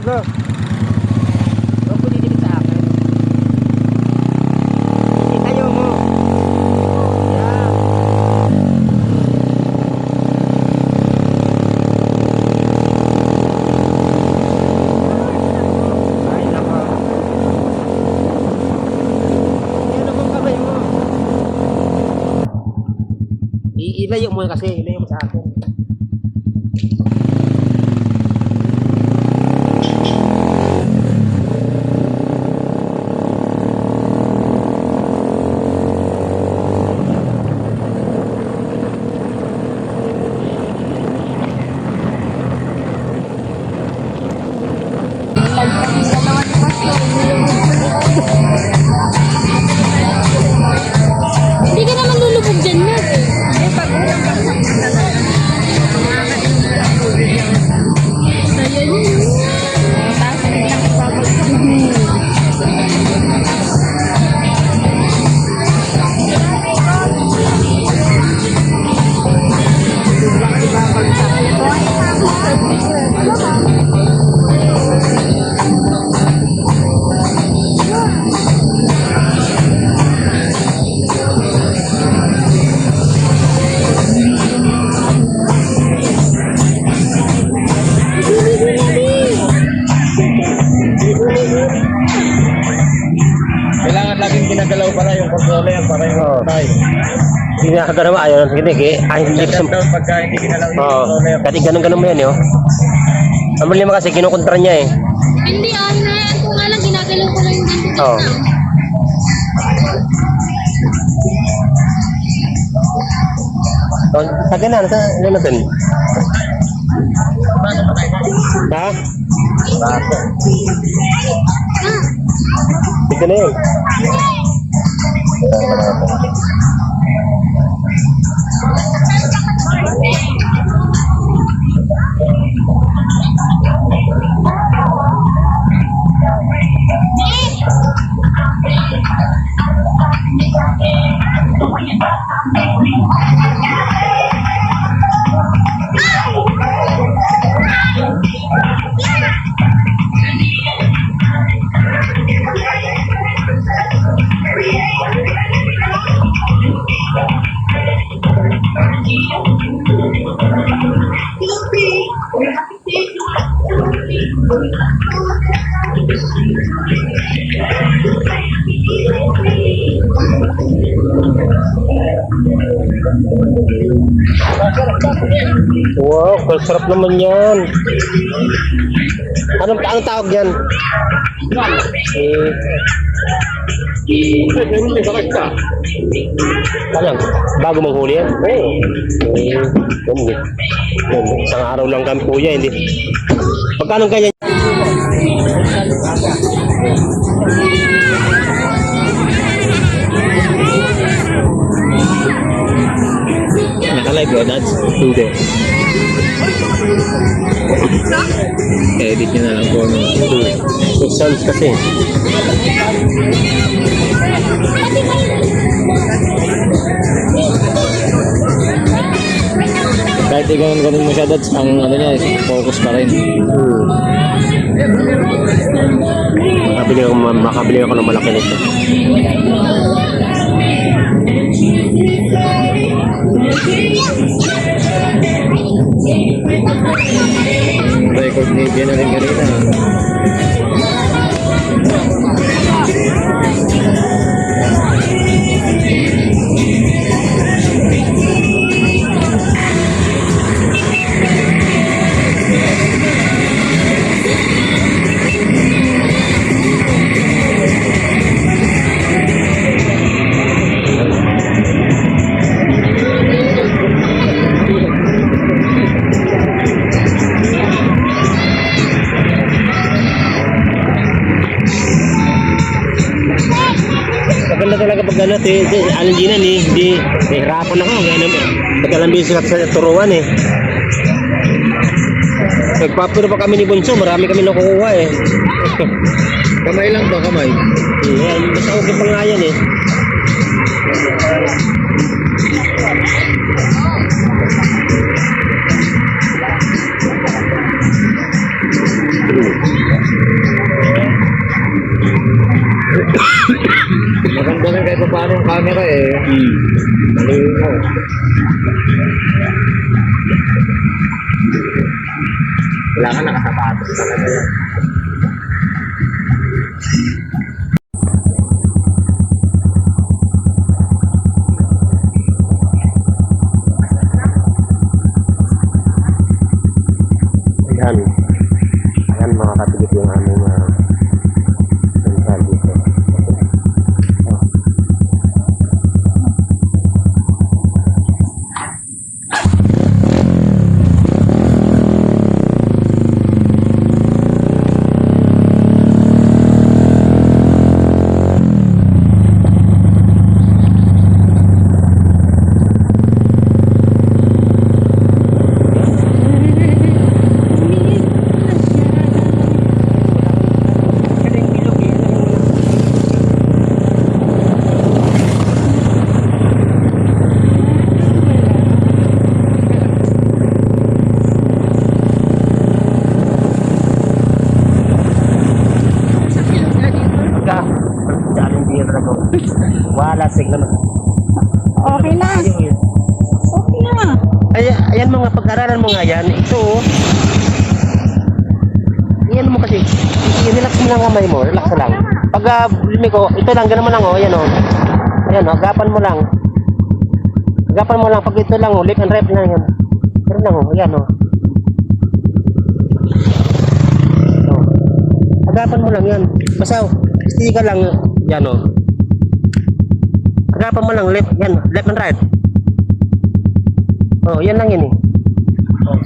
Go. Huwag mo didikit sa akin. Itayo mo. Yan. Ay, nako. Ano bang kamay mo? I- ilayo mo kasi, ilayo mo sa akin. Hindi ka naman lulubog dyan, Matt. Saya yun. Kailangan laging ginagalaw pala yung controller para yung Oo. tay. Hindi nakagalaw, ayaw nang hindi. eh. Ay, hindi Shut down pagka hindi ginalaw yung Oo. controller. Kasi ganun-ganun mo yan, eh. oh. Ang problema kasi, kinukontra niya eh. Hindi, ah, hinayaan ko nga lang, ginagalaw ko lang yung ganito Oo. na. Oh, Taga na, nasa, ano natin? Ha? Dito na yun. Wow, sarap naman yan. Anong, anong tawag yan? Eh, Alam, bago manghuli yan? Oo. Eh, Isang araw lang kami kuya, hindi. Pagkano ganyan? Hindi. Edit nyo na lang po. No? Six sounds kasi. Kahit i-ganon-ganon mo siya, Dads, ang ano niya, focus pa rin. Hmm. Makabili ako, makabili ako ng malaki nito. Record ni Jenna rin kanina. Talaga pag ano, ti, ti, Alan Gina, ni, di, nahirapan ako. Kaya naman, pagkalambi sila sa turuan eh. Nagpapuro pa kami ni Bunso, marami kami nakukuha eh. Kamay lang ba, kamay? Yan, basta okay pa nga yan eh. Camera eh. Hmm. Malinaw. Kailangan nakasapatos talaga yan. Ayan. Ayan mga katilit yung aming Wala signal. Okay na. Okay na. Ay, ayan mga pag-aralan mo nga yan. Ito, oh. Yan mo kasi. I-relax mo lang ang kamay mo. Relax lang. Pag uh, ko, ito lang, ganun mo lang, oh. Ayan, oh. Ayan, oh. Agapan mo lang. Agapan mo lang. Pag ito lang, oh. Left and right na yan. Ganun lang, oh. Ayan, oh. oh. Agapan mo lang yan. Basta, oh. Stay ka lang. Yan, oh. Agapan mo lang left, yan, left and right. Oh, yan lang yun eh. Oh.